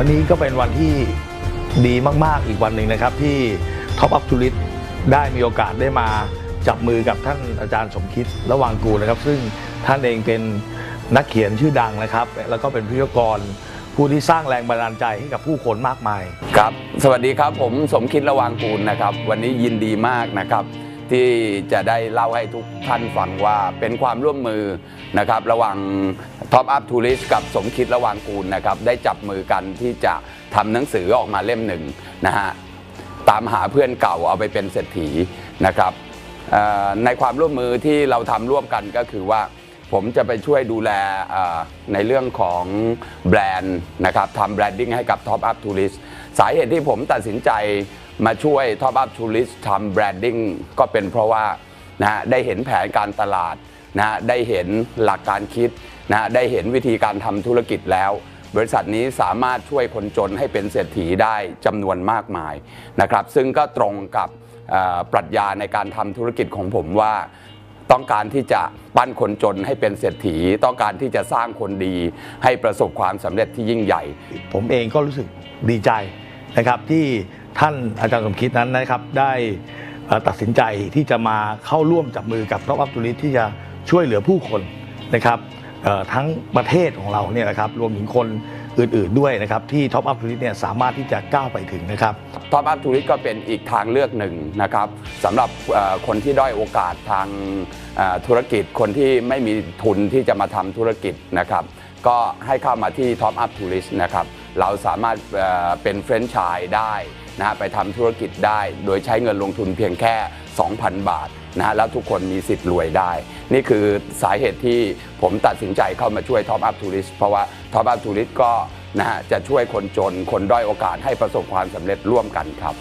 วันนี้ก็เป็นวันที่ดีมาก ๆ อีกวันหนึ่งนะครับ ที่ท็อปอัพทูริสได้มีโอกาสได้มาจับมือกับท่านอาจารย์สมคิดระว่างกูนะครับ ซึ่งท่านเองเป็นนักเขียนชื่อดังนะครับ แล้วก็เป็นพิธีกรผู้ที่สร้างแรงบันดาลใจให้กับผู้คนมากมาย ครับ สวัสดีครับผมสมคิดระวางกูลนะครับ วันนี้ยินดีมากนะครับ ที่จะได้เล่าให้ทุกท่านฟังว่าเป็นความร่วมมือนะครับระหว่าง Top Up Tourist กับสมคิดระหว่างกูลนะครับได้จับมือกันที่จะทำหนังสือออกมาเล่มหนึ่งนะฮะตามหาเพื่อนเก่าเอาไปเป็นเศรษฐีนะครับในความร่วมมือที่เราทำร่วมกันก็คือว่าผมจะไปช่วยดูแลในเรื่องของแบรนด์นะครับทำแบรนดิ้งให้กับ Top Up Tourist สาเหตุที่ผมตัดสินใจ มาช่วย Top Up Tourist ทำแบรนดิ้งก็เป็นเพราะว่านะฮะได้เห็นแผนการตลาดนะฮะได้เห็นหลักการคิดนะฮะได้เห็นวิธีการทำธุรกิจแล้ว บริษัทนี้สามารถช่วยคนจนให้เป็นเศรษฐีได้จำนวนมากมายนะครับ ซึ่งก็ตรงกับปรัชญาในการทำธุรกิจของผมว่าต้องการที่จะปั้นคนจนให้เป็นเศรษฐี ต้องการที่จะสร้างคนดี ให้ประสบความสำเร็จที่ยิ่งใหญ่ ผมเองก็รู้สึกดีใจนะครับที่ ท่านอาจารย์สมคิดนั้นนะครับ ได้ตัดสินใจที่จะมาเข้าร่วมจับมือกับท็อปอัพทูริที่จะช่วยเหลือผู้คนนะครับทั้งประเทศของเราเนี่ยนะครับรวมถึงคนอื่นๆด้วยนะครับที่ท็อปอัพทูริสเนี่ยสามารถที่จะก้าวไปถึงนะครับท็อปอัพทูริสก็เป็นอีกทางเลือกหนึ่งนะครับสำหรับคนที่ด้อยโอกาสทางธุรกิจคนที่ไม่มีทุนที่จะมาทำธุรกิจนะครับ ก็ให้เข้ามาที่ Top Up Tourist นะครับ เราสามารถเป็นเฟรนช์ชายได้นะฮะไปทำธุรกิจได้ โดยใช้เงินลงทุนเพียงแค่ 2,000 บาทนะฮะแล้วทุกคนมีสิทธิ์รวยได้ นี่คือสาเหตุที่ผมตัดสินใจเข้ามาช่วย Top Up Tourist เพราะว่า Top Up Tourist ก็นะฮะจะช่วยคนจนคนด้อยโอกาสให้ประสบความสำเร็จร่วมกันครับ